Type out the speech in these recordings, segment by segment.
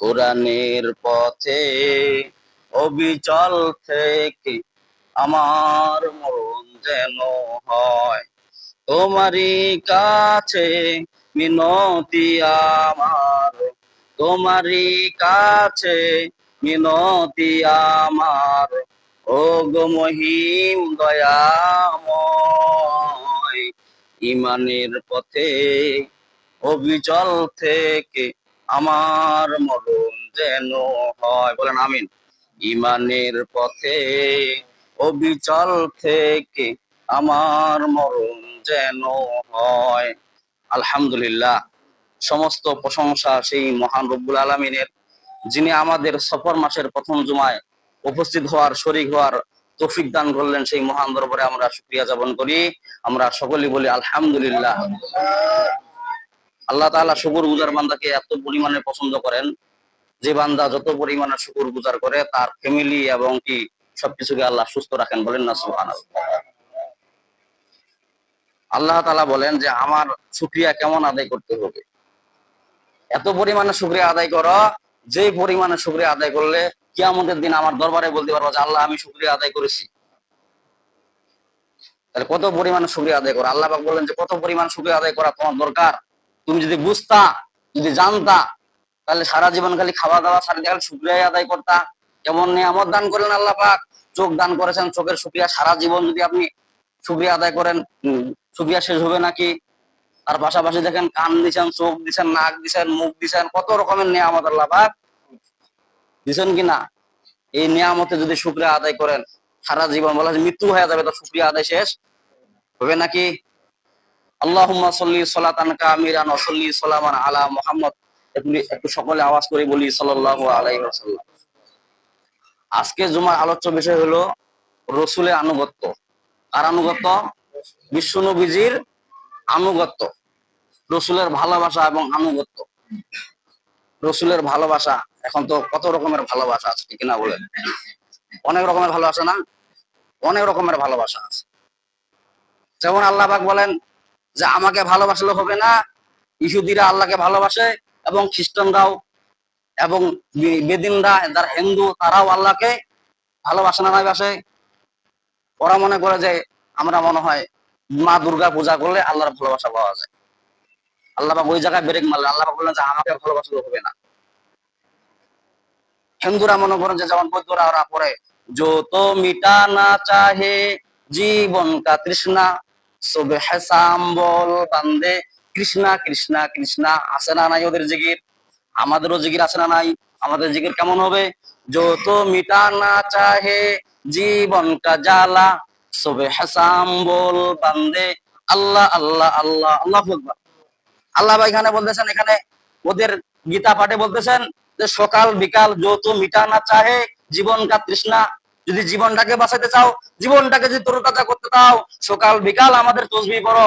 কোরআনের পথে অবিচল থেকে আমার মন যেন হয়। তোমারই কাছে মিনতি আমার, তোমারই কাছে মিনতি আমার। ও গো মহিম দয়াময়, ইমানের পথে অবিচল থেকে আমার মরণ যেন হয়। বলেন আমিন। ইমানের পথে, অবিচল থেকে আমার মরণ যেন হয়। আলহামদুলিল্লাহ, সমস্ত প্রশংসা সেই মহান রব্বুল আলমিনের, যিনি আমাদের সফর মাসের প্রথম জুমায় উপস্থিত হওয়ার, শরিক হওয়ার তৌফিক দান করলেন সেই মহান দরবারে আমরা শুক্রিয়া যাপন করি। আমরা সকলেই বলি আলহামদুলিল্লাহ। আল্লাহ তাআলা শুকুর গুজার বান্দাকে এত পরিমাণে পছন্দ করেন। যে বান্দা যত পরিমাণে শুকুর গুজার করে, তার ফ্যামিলি এবং কি সবকিছুকে আল্লাহ সুস্থ রাখেন বলেন না, সুবহানাল্লাহ। আল্লাহ তাআলা বলেন যে, আমার শুকরিয়া কেমন আদায় করতে হবে? এত পরিমাণে শুকরিয়া আদায় করো, যে পরিমাণে শুকরিয়া আদায় করলে কিয়ামতের দিন আমার দরবারে বলতে পারব যে, আল্লাহ, আমি শুকরিয়া আদায় করেছি। তাহলে কত পরিমাণে শুকরিয়া আদায় করো? আল্লাহ বলেন যে, কত পরিমাণ শুকরিয়া আদায় করা তোমার দরকার? তুমি যদি বুঝতা যদি জানতা তাহলে সারা জীবন খালি খাওয়া দাওয়া সারা খালি শুক্রিয়া আদায় করতা। কেমন নিয়ামত দান করেন আল্লাহ পাক চোখ দান করেছেন চোখের শুক্রিয়া সারা জীবন যদি আপনি শুক্রিয়া আদায় করেন উম, শুক্রিয়া শেষ হবে নাকি? তার পাশাপাশি দেখেন কান দিছেন চোখ দিছেন নাক দিছেন মুখ দিছেন কত রকমের নিয়ামত আল্লাহ পাক দিছেন কি না এই নিয়ামতে যদি শুক্রিয়া আদায় করেন সারা জীবন বলা মৃত্যু হয়ে যাবে তো শুক্রিয়া আদায় শেষ হবে নাকি? আল্লাহুম্মা সাল্লি সালাতান কামিরান সালামান আলা মুহাম্মদ। একটু সকলে আওয়াজ করে বলি, সাল্লাল্লাহু আলাইহি ওয়াসাল্লাম। আজকে জুমার আলোচ্য বিষয় হলো রসুলের আনুগত্য। আর আনুগত্য? বিশ্ব নবীজির আনুগত্য। রসুলের ভালোবাসা এবং আনুগত্য। রসুলের ভালোবাসা, এখন তো কত রকমের ভালোবাসা আছে, ঠিক না বলেন? অনেক রকমের ভালোবাসা না? অনেক রকমের ভালোবাসা আছে। যেমন আল্লাহ বলেন যে আমাকে ভালোবাসলে হবে না, ইহুদিরা আল্লাহকে ভালোবাসে এবং খ্রিস্টানরাও এবং বেদিনরা, যারা হিন্দু, তারাও আল্লাহকে ভালোবাসে না বাসে ওরা মনে করে যে আমরা মনে হয় মা দুর্গা পূজা করলে আল্লাহর ভালোবাসা পাওয়া যায়। আল্লাহ ওই জায়গায় ব্রেক মারলে আল্লাহ বললেন যে আমাকে ভালোবাসলে হবে না। হিন্দুরা মনে করেন যে যেমন বৌদ্ধরা ওরা পড়ে যত মিটানা চাহে জীবন কা তৃষ্ণা বান্দে, কৃষ্ণা কৃষ্ণা কৃষ্ণা না নাই ওদের জিগির আমাদেরও জিগির না নাই? আমাদের জিগির কেমন হবে? যত চাহে বান্দে, আল্লাহ আল্লাহ আল্লাহ আল্লাহ আল্লাহ ভাই এখানে বলতেছেন, এখানে ওদের গীতা পাঠে বলতেছেন যে সকাল, বিকাল যত মিটানা চাহে জীবন কা তৃষ্ণা যদি জীবনটাকে বাঁচাতে চাও, জীবনটাকে যদি তরুতাজা করতে চাও, সকাল, বিকাল আমাদের তসবি পড়ো।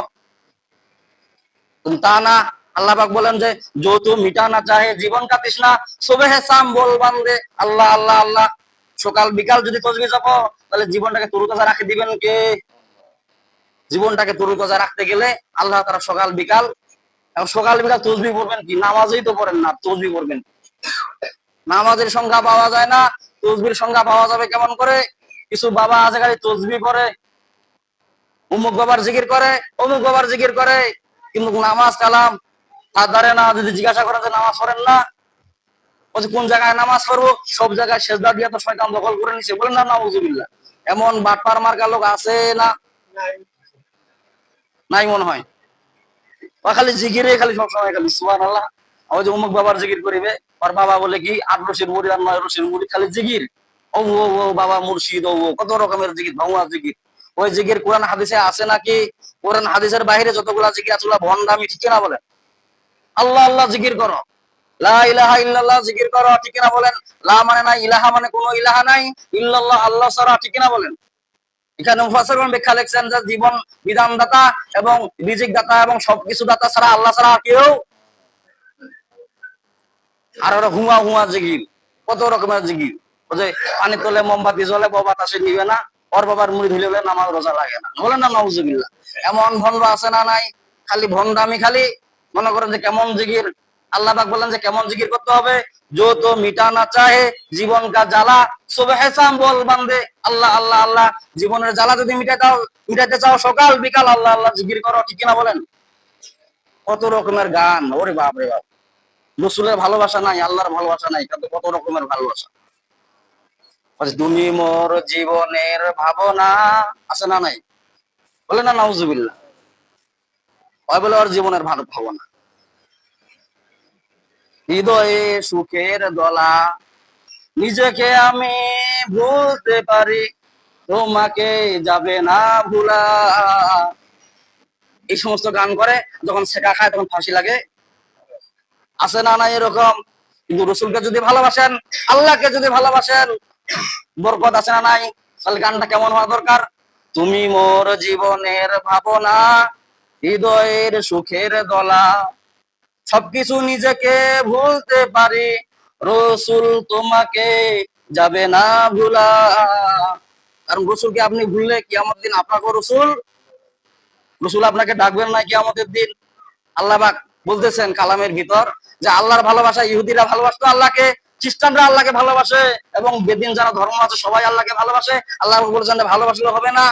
তা না, আল্লাহ পাক বলেন যে যত মিটানা চাহে, জীবন কা তৃষ্ণা সুবেহে সাম বল বান্দে, আল্লাহ আল্লাহ আল্লাহ। সকাল, বিকাল যদি তসবি চাপো, তাহলে জীবনটাকে তরুতাজা রাখে দিবেন কে? জীবনটাকে তরুতাজা রাখতে গেলে আল্লাহ তারা সকাল, বিকাল সকাল, বিকাল তসবি পড়বেন কি? নামাজই তো পড়েন না, তসবি পড়বেন নামাজের সংখ্যা পাওয়া যায় না। তসবির সংখ্যা পাওয়া যাবে কেমন করে? কিছু বাবা আছে খালি তসবি পড়ে, অমুক বাবার জিকির করে, অমুক বাবার জিকির করে, কিন্তু নামাজ কালাম। তার দ্বারে না, যদি জিজ্ঞাসা করেন যে নামাজ পড়েন না, বলছে, কোন জায়গায় নামাজ পড়ব? সব জায়গায় শেষদা দিয়ে তো শয়তান দখল করে নিছে। বলেন না, নাউজুবিল্লাহ। এমন বাটপার মার্কা লোক আছে না? নাই মনে হয়। খালি জিগিরে খালি সবসময় খালি সুবান আল্লাহ ওই যে অমুক বাবার জিগির করিবে, ওর বাবা বলে কি, আট রশির মুড়ি আর নয় রশির মুড়ি, খালি জিগির ও ও ও বাবা মুর্শিদ, ও কত রকমের জিগির ভাঙুয়া জিগির ওই জিগির কোরআন, হাদিসে আছে নাকি? কোরআন, হাদিসের বাইরে যতগুলা জিগির আছে ভন্ডামি ঠিক না বলেন? আল্লাহ আল্লাহ জিকির করো। মানে মানে জীবন বিধানদাতা এবং রিজিক দাতা এবং সবকিছু দাতা ছাড়া, আল্লাহ ছাড়া কেউ আর ওরা হুমা হুমা জিগির, কত রকমের জিগির। যে পানি তোলে মোমবাতি জ্বলে বাতাসে নিবে না, ওর বাবার মুড়ি ধুলে বলে নামাজ রোজা লাগে না। বলেন না নওজুবিল্লাহ এমন ভন্ড আছে না নাই, খালি ভন্ডামি খালি। মনে করেন যে কেমন জিগির, আল্লাহ পাক বললেন যে কেমন জিকির করতে হবে। जो तो মিটানা চাহে, জীবন কা জ্বালা, সুবহে শাম বল বান্দে। আল্লাহ আল্লাহ আল্লাহ, জীবনের জ্বালা যদি মিটাতে চাও মিটাতে চাও সকাল, বিকাল, আল্লাহ আল্লাহ জিকির করো, ঠিক কিনা বলেন? কত রকমের গান, ওরে বাপ রে বাপ। রসুলের ভালোবাসা নাই, আল্লাহর ভালোবাসা নাই, কিন্তু কত রকমের ভালোবাসা? তুমি মোর জীবনের ভাবনা আছে না নাই? বলে না, নাউজুবিল্লাহ। হয় বলে ওর জীবনের ভালো ভাবনা। হৃদয়ে সুখের দলা, নিজেকে আমি ভুলতে পারি, তোমাকে যাবে না ভুলা। এই সমস্ত গান করে যখন শেখা খায়, তখন ফাঁসি লাগে। আছে না না এরকম? কিন্তু রসুলকে যদি ভালোবাসেন, আল্লাহকে যদি ভালোবাসেন, বরকত আছে না নাই? তাহলে গানটা কেমন হওয়া দরকার? তুমি মোর জীবনের ভাবনা, হৃদয়ের সুখের দলা, সবকিছু নিজেকে ভুলতে পারি, রসুল তোমাকে যাবে না ভুলা। কারণ রসুলকে আপনি ভুললে কি আমার দিন আপনাকে রসুল রসুল আপনাকে ডাকবেন না কি আমাদের দিন। আল্লাহ বলতেছেন কালামের ভিতর যে আল্লাহর ভালোবাসা, ইহুদিরা ভালোবাসতো আল্লাহকে, খ্রিস্টানরা আল্লাহকে ভালোবাসে এবং বেদিন যারা ধর্ম আছে, সবাই আল্লাহকে ভালোবাসে। আল্লাহ বলছেন ভালোবাসলে হবে না।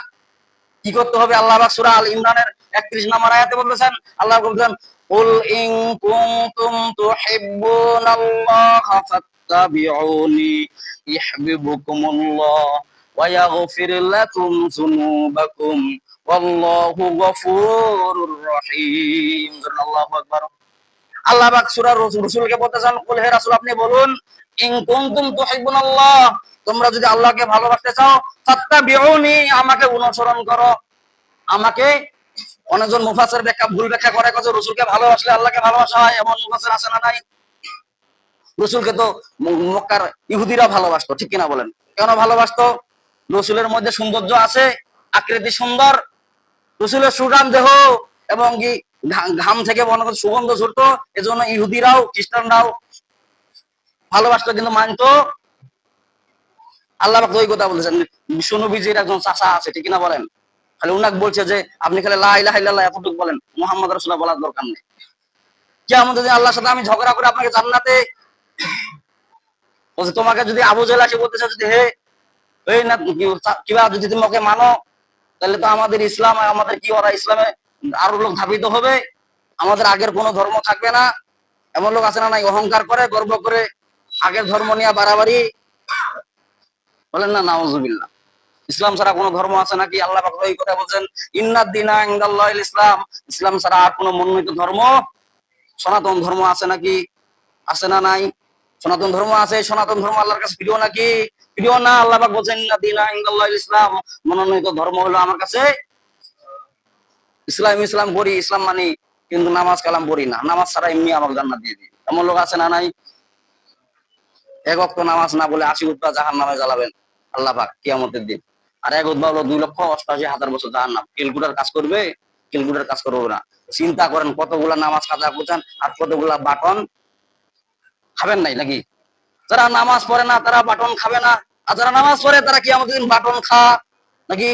কি করতে হবে? আল্লাহ সূরা আল ইমরানের 31 নম্বর আয়াতে বলতেছেন, আল্লাহ বলছেন কুল ইন কুনতুম তুহিব্বুনাল্লাহ ফাত্তাবিউনি ইহবিবুকুমুল্লাহ ওয়া ইয়াগফির লাকুম যুনুবাকুম। ওয়াল্লাহু গফুরুর রহিম আল্লাহু আকবার আল্লাহ পাক সূরা রাসূলকে বলতেছেন, কুল হে রাসূল, আপনি বলুন, ইন কুনতুম তোমরা যদি আল্লাহকে ভালোবাসতে চাও, ফাত্তাবিউনি আমাকে অনুসরণ করো। আমাকে অনেকজন মুফাসসির ব্যাখ্যা, ভুল ব্যাখ্যা করে কত রাসূলকে ভালোবাসলে আল্লাহকে ভালোবাসা হয়, এমন মুফাসসির আছে না নাই? রসুলকে তো মক্কার ইহুদিরা ভালোবাসতো, ঠিক কিনা বলেন? কেন ভালোবাসতো? রসুলের মধ্যে সৌন্দর্য আছে, আকৃতি সুন্দর রসুলের সুরাম দেহ এবং কি ঘাম থেকে মনে করো সুগন্ধ ছুটতো এজন্য ইহুদিরাও, খ্রিস্টানরাও ভালোবাসতো, কিন্তু মানতো। আল্লাহ ওই কথা বলেছেন বিশ্বনবীজির একজন চাচা আছে, ঠিক কিনা বলেন? খালি উনাক বলছে যে, আপনি খালি লা ইলাহা ইল্লাল্লাহ এতটুকু বলেন, মুহাম্মদ রাসূলুল্লাহ বলার দরকার নেই। কি আমাদের আল্লাহর সাথে আমি ঝগড়া করে আপনাকে জান্নাতে তোমাকে যদি আবু জেল আসে বলতেছে যদি, হে, এই না কিবা যদি তুমি ওকে মানো তাহলে তো আমাদের ইসলাম, আমাদের কি ওরা ইসলামে আরও লোক ধাবিত হবে? আমাদের আগের কোনো ধর্ম থাকবে না। এমন লোক আছে না নাই, অহংকার করে, গর্ব করে, আগের ধর্ম নিয়ে বাড়াবাড়ি। বলেন না, নাউজুবিল্লাহ। ইসলাম ছাড়া কোনো ধর্ম আছে নাকি? আল্লাহ এই কথা বলছেন, ইন্নাদ ইসলাম। ইসলাম ছাড়া আর কোনো মনোনীত ধর্ম, সনাতন ধর্ম আছে নাকি? আছে না নাই? সনাতন ধর্ম আছে, সনাতন ধর্ম আল্লাহর কাছে প্রিয় নাকি? প্রিয় না, আল্লাহ বলছেন ইসলাম। মনোনীত ধর্ম হলো আমার কাছে ইসলাম ইসলাম পড়ি ইসলাম মানি, কিন্তু নামাজ কালাম পড়ি না। নামাজ ছাড়া এমনি আমাকে জান্নাত দিয়ে দিই এমন লোক আছে না নাই? এক অক্ত নামাজ না বলে আশি উত্তর জাহান নামে জ্বালাবেন আল্লাহ পাক কিয়ামতের দিন। আর এক উদ্ভব হলো দুই লক্ষ অষ্টাশি হাজার বছর জাহান নাম ক্যালকুলেটার কাজ করবে? ক্যালকুলেটার কাজ করবে না। চিন্তা করেন, কতগুলা নামাজ কাজা করছেন আর কতগুলা বাটন খাবেন নাই নাকি? যারা নামাজ পড়ে না, তারা বাটন খাবে না। আর যারা নামাজ পড়ে, তারা কি আমাদের বাটন খা, নাকি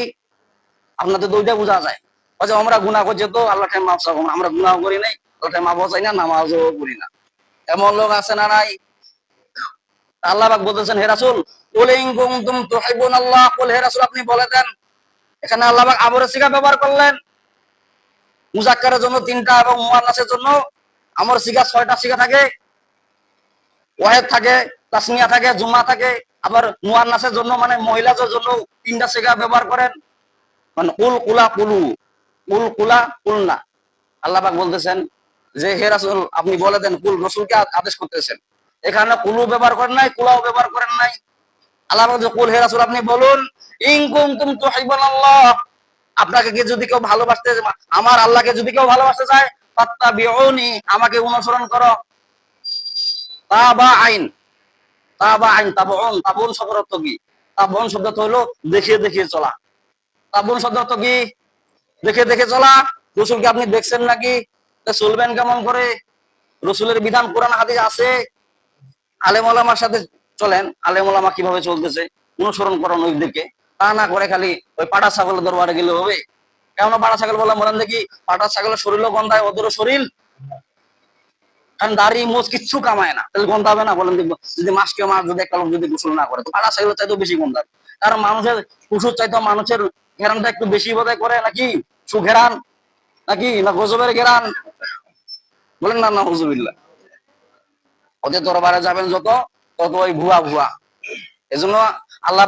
আপনাদের দুইটা বোঝা যায়। বলছে আমরা গুণা করছি তো আল্লাহ টাইম মাফ চাবো আমরা গুণাও করি নাই আল্লাহ মাফ চাই না, নামাজও করি না। এমন লোক আছে না নাই? আল্লাহ পাক বলতেছেন, হে রাসূল, কুল তুহিব্বুনাল্লাহ কুল আপনি বলে দেন। এখানে আল্লাহ পাক আবরে ব্যবহার করলেন। মুজাক্কারের জন্য তিনটা এবং মুয়ান্নাসের জন্য আমর সিগা ছয়টা সিগা থাকে। ওয়াহেদ থাকে, তাসমিয়া থাকে জুমা থাকে। আবার মুয়ান্নাসের জন্য মানে মহিলাদের জন্য তিনটা সিগা ব্যবহার করেন মানে কুল কুলা কুলু কুল কুলা কুলনা। আল্লাহ পাক বলতেছেন যে, হে রাসূল, আপনি বলে দেন কুল রসুলকে আদেশ করতেছেন। এখানে কুলু ব্যবহার করেন নাই, কুলাও ব্যবহার করেন নাই। আল্লাহ কুল, হে রাসূল, আপনি বলুন, ইন কুনতুম তুহিব্বুনাল্লাহ, আপনাকে কি যদি কেউ ভালোবাসতে আমার আল্লাহকে যদি কেউ ভালোবাসতে চায়, ফাত্তাবিউনি, আমাকে অনুসরণ করো। তাবা আইন। আপনি দেখছেন নাকি? চলবেন কেমন করে? রসুলের বিধান কোরআন হাদিস আছে। আলেম ওলামার সাথে চলেন। আলেম ওলামা কীভাবে চলতেছে? অনুসরণ করেন ওইদিকে তা না করে খালি ওই পাটা ছাগলের দরবারে গেলে হবে। কেমন পাটা ছাগল বললাম, বলেন দেখি, পাটা ছাগলের শরীরও গন্ধায় ওদেরও শরীর। কারণ দাড়ি মোজ কিচ্ছু কামায় না। তাহলে গন্ধ হবে না? বলেন যদি মাসকে মাস যদি একটা লোক যদি গোসল না করে, তো ছাগলের চাইতেও বেশি গন্ধ হবে। কারণ মানুষের পশুর চাইতে মানুষের ঘেরানটা একটু বেশি বোধহয় করে নাকি? সুঘেরান নাকি? না গজবের ঘেরান? বলেন না না হুজুবিল্লা ওদের দরবারে যাবেন যত, তত ওই ভুয়া ভুয়া। এজন্য আল্লাহ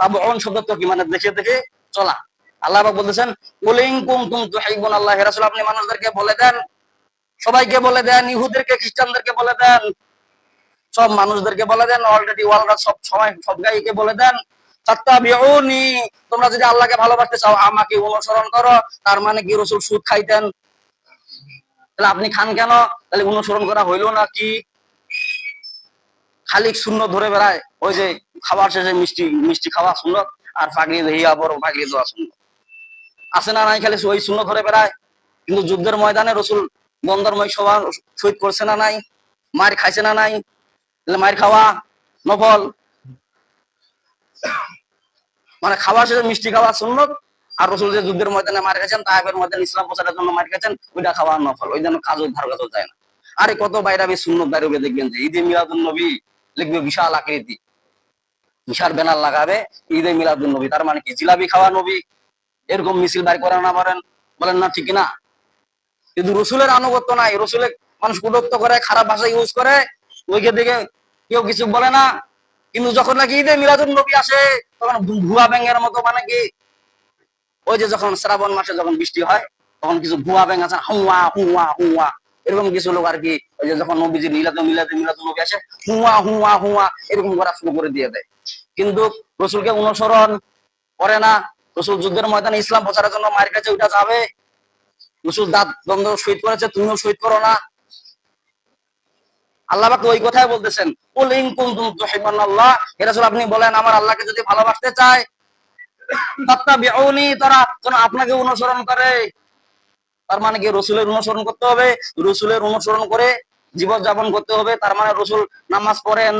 তাবন শব্দ তো কি মানে দেখে দেখে চলা। আল্লাহ বলতেছেন, কুলিং কুম তুম রাসূল। আপনি মানুষদেরকে বলে দেন সবাইকে বলে দেন ইহুদেরকে খ্রিস্টানদেরকে বলে দেন, সব মানুষদেরকে বলে দেন অলরেডি ওয়ার্ল্ড সব সময় সব গাইকে বলে দেন। তোমরা যদি আল্লাহকে ভালোবাসতে চাও, আমাকে অনুসরণ করো, তার মানে কি রসুল সুদ খাইতেন? তাহলে আপনি খান কেন? তাহলে অনুসরণ করা হইল না কি? খালি শূন্য ধরে বেড়ায়, ওই যে খাবার শেষে মিষ্টি মিষ্টি খাওয়া শূন্য, আর পাগড়ি দেহিয়া বড় পাগড়ি দেওয়া শূন্য। আসে না নাই খালি ওই শূন্য ধরে বেড়ায়? কিন্তু যুদ্ধের ময়দানে রসুল বন্দরময় সভা শহীদ করছে না নাই? মার খাইছে না নাই? মায়ের খাওয়া নফল। মানে খাওয়া শেষে মিষ্টি খাওয়া সুন্নত, আর রসুল যে যুদ্ধের ময়দানে মার গেছেন তাহের ময়দানে ইসলাম প্রচারের জন্য মার গেছেন ওইটা খাওয়া নফল। ওই জন্য কাজও ধার কাজও যায় না। আরে কত বাইরাবি সুন্নত বাইরে দেখবেন যে ঈদে মিলাদুল নবী লিখবে বিশাল আকৃতি। বিশাল ব্যানার লাগাবে ঈদে মিলাদুল নবী। তার মানে কি? জিলাপি খাওয়া নবী। এরকম মিছিল বাইর করা না পারেন বলেন না, ঠিক না? কিন্তু রসুলের আনুগত্য নাই। রসুলের মানুষ কুটত্ব করে, খারাপ ভাষা ইউজ করে ওইকে দিকে কেউ কিছু বলে না। কিন্তু যখন নাকি ঈদে মিলাদুল নবী আসে, তখন ভুয়া ব্যাঙের মতো মানে কি, ওই যে যখন শ্রাবণ মাসে যখন বৃষ্টি হয়, তখন কিছু ভুয়া ব্যাঙ আছে হুয়া হুয়া হুয়া, এরকম কিছু লোক আর কি ওই যে যখন নবীজি মিলাদুল মিলাদুল মিলাদুল নবী আসে, হুয়া হুয়া হুয়া, এরকম করা শুরু করে দিয়ে দেয়। কিন্তু রসুলকে অনুসরণ করে না। রসুল যুদ্ধের ময়দানে ইসলাম প্রচারের জন্য মায়ের কাছে ওইটা যাবে রসুল দাঁত দ্বন্দ্ব শহীদ করেছে, তুমিও শহীদ করো না। আল্লাহ ওই কথাই বলতেছেন আপনি বলেন, আমার আল্লাহকে যদি ভালোবাসতে চায় তারা যেন আপনাকে অনুসরণ করে। তার মানে কি, রসুলের অনুসরণ করতে হবে, রসুলের অনুসরণ করে জীবন যাপন করতে হবে, তার মানে রসুল নামাজ পড়েন।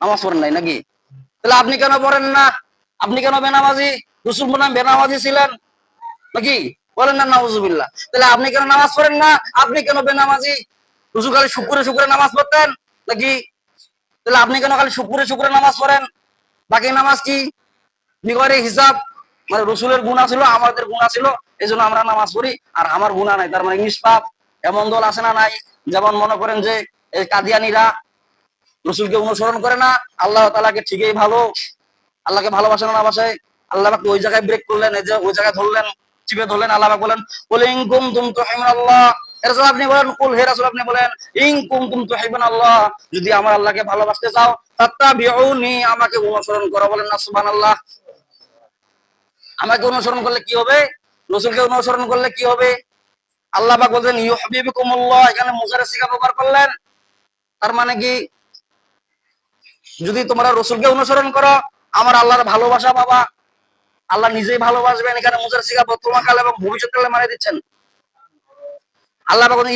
নামাজ পড়েন নাই নাকি? তাহলে আপনি কেন পড়েন না? আপনি কেন বেনামাজি? রসুল বলেন বেনামাজি ছিলেন নাকি? বলেন না, নাউজুবিল্লাহ। তাহলে আপনি কেন নামাজ পড়েন না? আপনি কেন বেনামাজি? রসুল খালি শুক্রে শুক্রে নামাজ পড়তেন? নাকি? তাহলে আপনি কেন খালি শুক্রে শুক্রে নামাজ পড়েন? বাকি নামাজ কি? নিগরের হিসাব। মানে রসুলের গুণা ছিল, আমাদের গুণা ছিল এই জন্য আমরা নামাজ পড়ি। আর আমার গুণা নাই, তার মানে নিষ্পাপ এমন দল আছে না নাই? যেমন মনে করেন যে এই কাদিয়ানিরা রসুলকে অনুসরণ করে না, আল্লাহ তালাকে ঠিকই ভালো, আল্লাহকে ভালোবাসে না বাসায় আল্লাহ ওই জায়গায় ব্রেক করলেন, এই যে ওই জায়গায় ধরলেন চিপে ধরলেন, আল্লাহ বলেন কুলিং কুনতুম তুহিবুনাল্লাহ আপনি বলেন, কুল আপনি বলেন যদি আমার আল্লাহকে ভালোবাসতে চাও আমাকে অনুসরণ করো, বলেন না, সুবহানাল্লাহ। আমাকে অনুসরণ করলে কি হবে? রসুলকে অনুসরণ করলে কি হবে? আল্লাহ পাক বলছেন ইউহিবুকুমুল্লাহ এখানে মুজারে সিগা ব্যবহার করলেন। তার মানে কি? যদি তোমরা রসুলকে অনুসরণ করো, আমার আল্লাহর ভালোবাসা, বাবা। আল্লাহ নিজেই ভালোবাসবেন এখানে মুজার সিগা বর্তমান কাল এবং ভবিষ্যৎ কালে মানে দিচ্ছেন। আল্লাহ বলছেন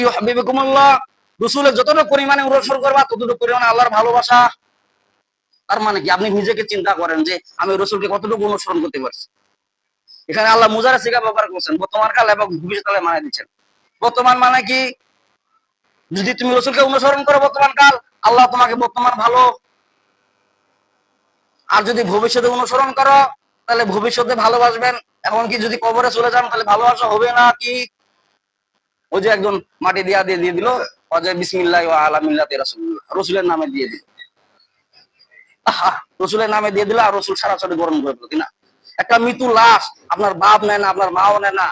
রসুলের যতটুকু পরিমাণে অনুসরণ করবা, ততটুকু পরিমাণে আল্লাহর ভালোবাসা। তার মানে কি? আপনি নিজেকে চিন্তা করেন যে, আমি রসুলকে কতটুকু অনুসরণ করতে পারছি? এখানে আল্লাহ মুজারা শিকা ব্যবহার করছেন, বর্তমান কাল এবং ভবিষ্যৎ কালে মানে দিচ্ছেন। বর্তমান মানে কি? যদি তুমি রসুলকে অনুসরণ করো বর্তমান কাল, আল্লাহ তোমাকে বর্তমান ভালো। আর যদি ভবিষ্যতে অনুসরণ করো তাহলে ভবিষ্যতে ভালোবাসবেন, এমনকি যদি কবরে চলে যান তাহলে ভালোবাসা হবে না কি? ওই যে একজন মাটি দিয়া দিয়ে দিয়ে দিল, অজয় বিসমিল্লাহ আলা মিল্লাতে রসুলের নামে দিয়ে দিল। রসুলের নামে দিয়ে দিল আর রসুল সারাসারি গরম করে দিল কিনা? একটা মৃত্যু লাশ, আপনার বাপ নেয় না, আপনার মাও নেয় না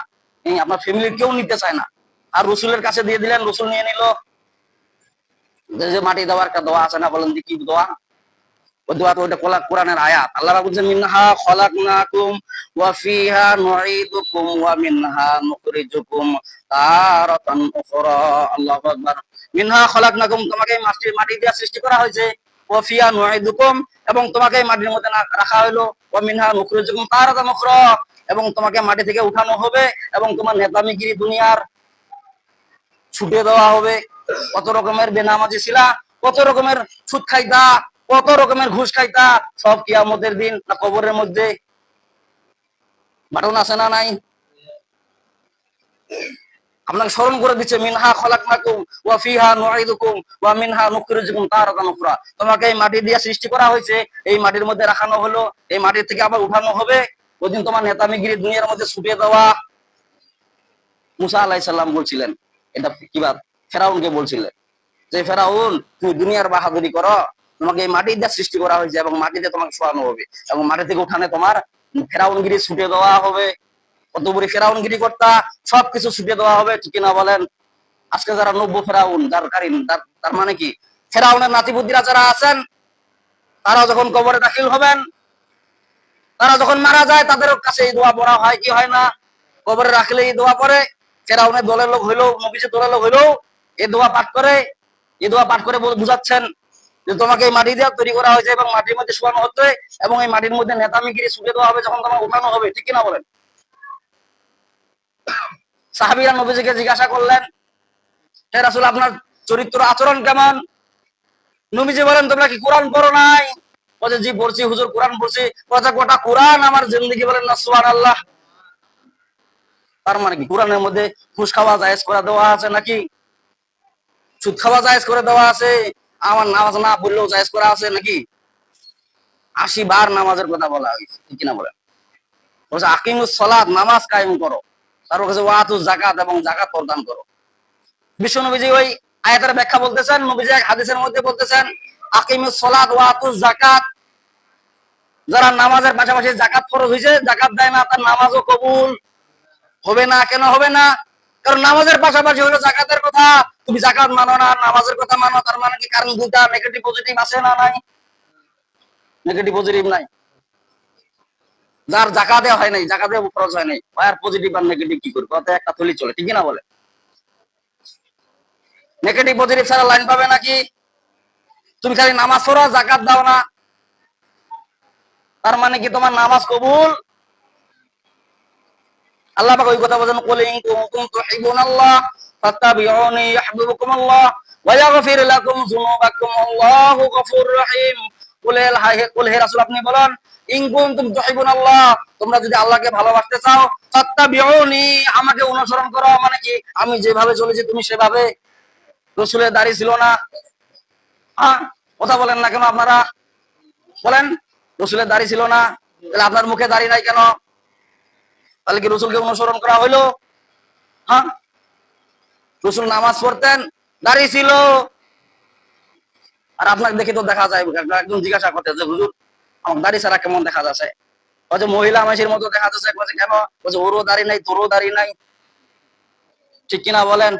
আপনার ফ্যামিলির কেউ নিতে চায় না। আর রসুলের কাছে দিয়ে দিলেন, রসুল নিয়ে নিল। যে মাটি দেওয়ার একটা দোয়া আছে না বলেন কি দোয়া। কোরআনের আয়াত আল্লাহ তোমাকে মাটি এবং তোমাকে মাটির মধ্যে রাখা ওয়া মিনহা নুখরিজুকুম তারাতান উখরা এবং তোমাকে মাটি থেকে উঠানো হবে এবং তোমার নেতামিগিরি দুনিয়ার ছুটে দেওয়া হবে। কত রকমের বেনামাজি ছিলা কত রকমের সুদ খাইতা কত রকমের ঘুষ খাইতা, সব কিয়ামতের দিন কবরের মধ্যে? বাটন আছে না নাই? আপনাকে স্মরণ করে দিচ্ছে, মিনহা খলাকনাকুম ওয়া ফিহা নুঈদুকুম ওয়া মিনহা নুখরিজুকুম তারাতান উখরা। তোমাকে এই মাটি দিয়ে সৃষ্টি করা হয়েছে, এই মাটির মধ্যে রাখানো হলো, এই মাটির থেকে আবার উঠানো হবে। ওইদিন তোমার নেতামিগিরি দুনিয়ার মধ্যে ছুটে দেওয়া মুসা আলাইহিস সালাম বলছিলেন, এটা কি কিবা ফেরাউনকে বলছিলেন যে, ফেরাউন, তুমি দুনিয়ার বাহাদুরি করো। তোমাকে এই মাটি দিয়ে সৃষ্টি করা হয়েছে এবং মাটিতে তোমাকে শোয়ানো হবে এবং মাটি থেকে উঠানে তোমার ফেরাউনগিরি ছুটে দেওয়া হবে। কত বড় ফেরাউনগিরি কর্তা? সবকিছু ছুটে দেওয়া হবে, ঠিক না বলেন? আজকে যারা নব্য ফেরাউন, যার কারিন তার মানে কি? ফেরাউনের নাতিবুদ্ধিরা যারা আছেন, তারা যখন কবরে দাখিল হবেন, তারা যখন মারা যায় তাদের কাছে এই দোয়া পড়া হয়, কি হয় না? কবরে রাখলে এই দোয়া পড়ে, ফেরাউনের দলের লোক হইলেও, নবীজের দলের লোক হইলেও এই দোয়া পাঠ করে এই দোয়া পাঠ করে বুঝাচ্ছেন যে তোমাকে এই মাটি দিয়ে তৈরি করা হয়েছে এবং মাটির মধ্যে শোয়ানো হচ্ছে এবং এই মাটির মধ্যে নেতামিগিরি শুকে দেওয়া হবে যখন তোমার উঠানো হবে, ঠিক কিনা বলেন? সাহাবিরা নবীজিকে জিজ্ঞাসা করলেন, হে রাসূল, আপনার চরিত্র আচরণ কেমন? নবীজি বলেন, তোমরা কি কোরআন পড়ো নাই? বলছে জি, পড়ছি, হুজুর, কোরআন পড়ছি। কথা গোটা কোরআন আমার জিন্দেগি বলেন না, সুবহানাল্লাহ। তার মানে কি, কোরআনের মধ্যে ঘুষ খাওয়া জায়েজ করে দেওয়া আছে নাকি? সুদ খাওয়া জায়েজ করে দেওয়া আছে? আমার নামাজ না পড়লেও জায়েজ করা আছে নাকি? আশি বার নামাজের কথা বলা হয়েছে কিনা বলেন? বলছে, আকিমুস সলাদ নামাজ কায়েম করো। তারপর কাছে ওয়াতু জাকাত এবং জাকাত প্রদান করো। বিশ্ব নবীজি ওই আয়াতের ব্যাখ্যা বলতেছেন, নবীজি এক হাদিসের মধ্যে বলতেছেন, আকিমুস সলাদ ওয়াতু জাকাত যারা নামাজের পাশাপাশি জাকাত ফরজ হয়েছে জাকাত দেয় না, তার নামাজও কবুল হবে না, কেন হবে না? কারণ নামাজের পাশাপাশি হলো জাকাতের কথা। তুমি জাকাত মানো না, নামাজের কথা মানো, তার মানে কি কারণ দুইটা নেগেটিভ পজিটিভ আছে না নাই? নেগেটিভ পজিটিভ নাই। যার জাকাতে হয় নাই, জাকাতে খরচ হয় নাই আর পজিটিভ আর নেগেটিভ কি করবে? অত একটা থলি চলে, ঠিক না বলে? নেগেটিভ পজিটিভ ছাড়া লাইন পাবে নাকি? তুমি খালি নামাজ পড়ো, জাকাত দাও না। তার মানে কি তোমার নামাজ কবুল? আল্লাহ পাক ওই কথা বলেন, কুল ইন কুনতুম তুহিবুনাল্লাহ। ওয়া ইয়াগফির লাকুম যুনুবাকুম আল্লাহু গফুরুর রহিম কুল হে কুল হে রাসূল, আপনি বলেন, ইন কুনতুম তুহিবুনাল্লাহ তোমরা যদি আল্লাহকে ভালোবাসতে চাও, ফাত্তাবিউনি আমাকে অনুসরণ করো মানে কি, আমি যেভাবে চলেছি তুমি সেভাবে। রসুলের দাড়ি ছিল না। হ্যাঁ কথা বলেন না কেন আপনারা? বলেন, রসুলের দাড়ি ছিল না। তাহলে আপনার মুখে দাড়ি নাই কেন? তাহলে কি রসুলকে অনুসরণ করা হইল? হ্যাঁ রসুল নামাজ পড়তেন দাড়ি ছিল। আর আপনাকে দেখে তো দেখা যায় একদম জিজ্ঞাসা করতে যে, হুজুর, আমার দাড়ি ছাড়া কেমন দেখা যাচ্ছে? বলছে মহিলা মাসির মতো দেখা যাচ্ছে বলছে কেন? বলছে ওরও দাড়ি নাই, তোরও দাড়ি নাই। ঠিক কিনা বলেন?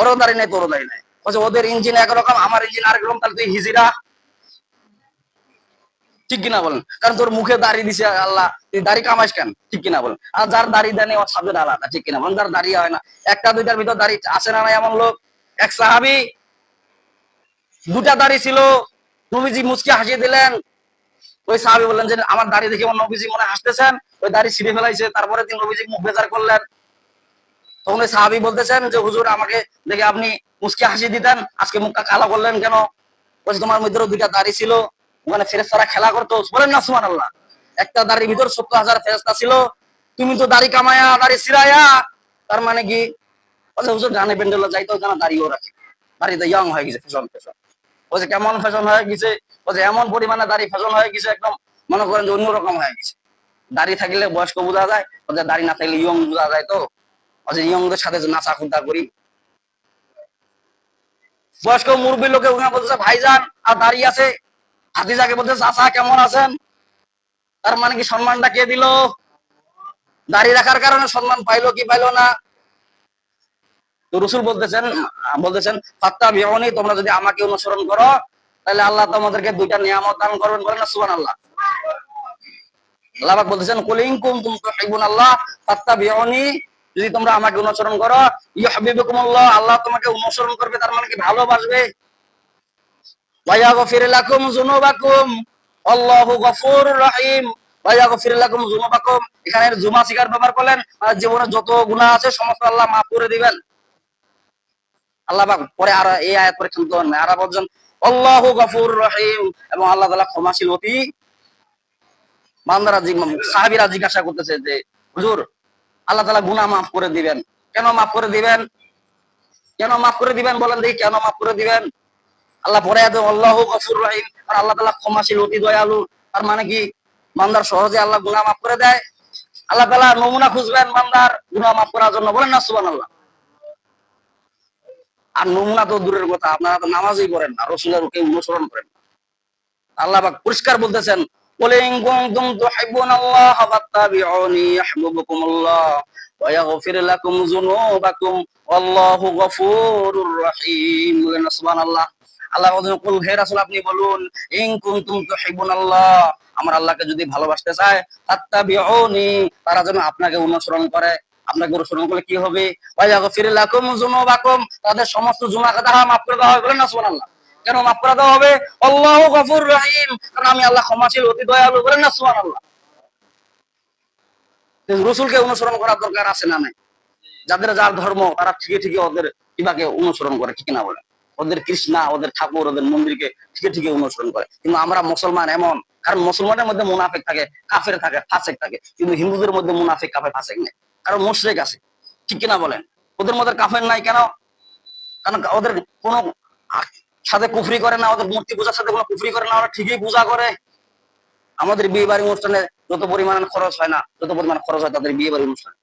ওরও দাড়ি নাই, তোরও দাড়ি নাই। বলছে ওদের ইঞ্জিন একরকম, আমার ইঞ্জিন আরেক রকম, তাহলে তুই হিজিরা? ঠিক কিনা বলেন? কারণ তোর মুখে দাড়ি দিছে আল্লাহ, তুই দাড়ি কামাইস কেন? ঠিক কিনা বলেন? আর যার দাড়ি দেয় ওর সাবজেক্ট আলাদা, ঠিক কিনা বলেন? যার দাড়ি হয় না, একটা, দুইটার ভিতর দাড়ি আছে না এমন লোক? এক সাহাবি, দুটা দাড়ি ছিল, নবীজি মুচকি হাসিয়ে দিলেন। ওই সাহাবি বললেন যে, আমার দাড়ি দেখে আমার নবীজি মনে হাসতেছেন? ওই দাড়ি ছিঁড়ে ফেলাইছে, তারপরে তিনি নবীজি মুখ বেজার করলেন। তখন ওই সাহাবি বলতেছেন যে, হুজুর, আমাকে দেখে আপনি মুচকি হাসি দিতেন, আজকে মুখটা কালো করলেন কেন? বলছে, তোমার মধ্যেও দুইটা দাড়ি ছিল। ওখানে ফেরেস্তারা খেলা করতো বলেন না সুমান আল্লাহ একটা দাড়ির ভিতর সত্তর হাজার ফেরেস্তা ছিল। তুমি তো দাড়ি কামায়া, দাড়ি সিরায়া তার মানে কি? হুজুর, গানে যাইতো রাখে ইয়ং হয়ে গেছে ফ্যাশন ফ্যাশন বলছে কেমন ফ্যাশন হয়ে গেছে বলছে এমন পরিমাণে ফ্যাশন হয়ে গেছে, একদম মনে করেন যে অন্যরকম হয়ে গেছে। দাড়ি থাকলে বয়স্ক বোঝা যায় দাড়ি না থাকলে ইয়ং বোঝা যায় তো। বলছে ইয়ংদের সাথে নাচা খুঁটা করি। বয়স্ক মুরব্বী লোকে ওখানে বলতেছে, ভাইজান, আর দাঁড়িয়ে আছে হাতিজাকে বলতে চাচা, কেমন আছেন? তার মানে কি সম্মানটা কে দিল? দাড়ি রাখার কারণে সম্মান পাইলো কি পাইলো না? তো রসুল বলতেছেন বলতেছেন ফাত্তা বিয়নি তোমরা যদি আমাকে অনুসরণ করো, তাহলে আল্লাহ তোমাদেরকে দুইটা নিয়ামত দান করবেন বলেন না সুবান আল্লাহ আল্লাহ বলতেছেন, কুলিং কুম তুম তুহিবুন আল্লাহ ফাত্তা বিয়নি যদি তোমরা আমাকে অনুসরণ করো, ইউহিব্বুকুমুল্লাহ, আল্লাহ তোমাকে অনুসরণ করবে, তার মানে কি ভালোবাসবে? ওয়ায়াগফির লাকুম যুনুবাকুম আল্লাহু গফুরুর রহিম। ওয়ায়াগফির লাকুম যুনুবাকুম এখানে জুমা ব্যবহার করলেন। জীবনে যত গুনাহ আছে, সমস্ত আল্লাহ মাফ করে দিবেন। আল্লাহ পাক পরে আর এই আয়াত পরে আর বলছেন, আল্লাহু গফুর রহিম। এবং আল্লাহ ক্ষমাশীল অতি। বান্দারা জিজ্ঞাসা করতেছে যে, হুজুর, আল্লাহ তাআলা গুনাহ মাফ করে দিবেন। কেন মাফ করে দিবেন? কেন মাফ করে দিবেন? বলেন দেখি, কেন মাফ করে দিবেন? আল্লাহ পরে আদম আল্লাহ গফুর রহিম। আর আল্লাহ তালা ক্ষমাশীল, অতি দয়ালু। আর মানে কি? মান্দার সহজে আল্লাহ গুনা মাফ করে দেয়। আল্লাহ তালা নমুনা খুঁজবেন মান্দার গুনা মাফ করার জন্য। বলেন না সুবান আল্লাহ আর নমুনা তো দূরের কথা, আপনারা তো নামাজই করেন আর রসুলের ওকে অনুসরণ করেন। আল্লাহ পাক পরিষ্কার বলতেছেন, কুলিং কুনতুম তুহিব্বুনাল্লাহ ফাত্তাবিউনি ইয়াহবুবকুমুল্লাহ ওয়া ইয়াগফির লাকুম যুনুবাকুম আল্লাহু গফুরুর রহিম। বলেন সুবহানাল্লাহ। আল্লাহ আপনি বলুন আমার আল্লাহকে যদি ভালোবাসতে চায় তারা যেন আপনাকে অনুসরণ করে। আপনাকে অনুসরণ করলে কি হবে? যুনুবাকুম। তাদের সমস্ত মাফ করে দেওয়া হবে না কেন মাফ করে দেওয়া হবে? গফুর কারণ আমি আল্লাহ ক্ষমাশীল, অতি দয়ালু বলেন না, সুবহানাল্লাহ? রসুলকে অনুসরণ করার দরকার আছে না নাই? যাদের যার ধর্ম, তারা ঠিকই ঠিকই ওদের ইবাকে অনুসরণ করে, ঠিক না বলে ওদের কৃষ্ণা, ওদের ঠাকুর, ওদের মন্দিরকে ঠিকই ঠিকই অনুসরণ করে। কিন্তু আমরা মুসলমান এমন, কারণ মুসলমানের মধ্যে মুনাফিক থাকে, কাফের থাকে, ফাসেক থাকে। কিন্তু হিন্দুদের মধ্যে মুনাফেক, কাফের, ফাসেক নেই। কারণ মুশরিক আছে। ঠিক কিনা বলেন? ওদের মধ্যে কাফের নাই কেন? কারণ ওদের কোনো সাথে কুফরি করে না, ওদের মূর্তি পূজার সাথে কোনো কুফরি করে না, ওরা ঠিকই পূজা করে। আমাদের বিয়ে বাড়ি অনুষ্ঠানে যত পরিমাণ খরচ হয় না, যত পরিমাণ খরচ হয় তাদের বিয়ে বাড়ি অনুষ্ঠানে।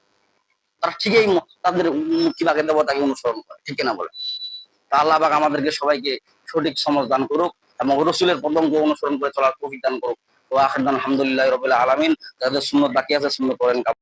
তারা ঠিকই তাদের মুক্তি বাগে দেবতাকে অনুসরণ করে। ঠিক না বলে আল্লাহ আমাদেরকে সবাইকে সঠিক সমাজ দান করুক এবং রসুলের পদঙ্গ অনুসরণ করে চলার তৌফিক দান করুক। ও আখান দান আলহামদুলিল্লাহ রবিল্লা আলমিন। যাদের সুন্নত বাকি আছে সুন্দর করেন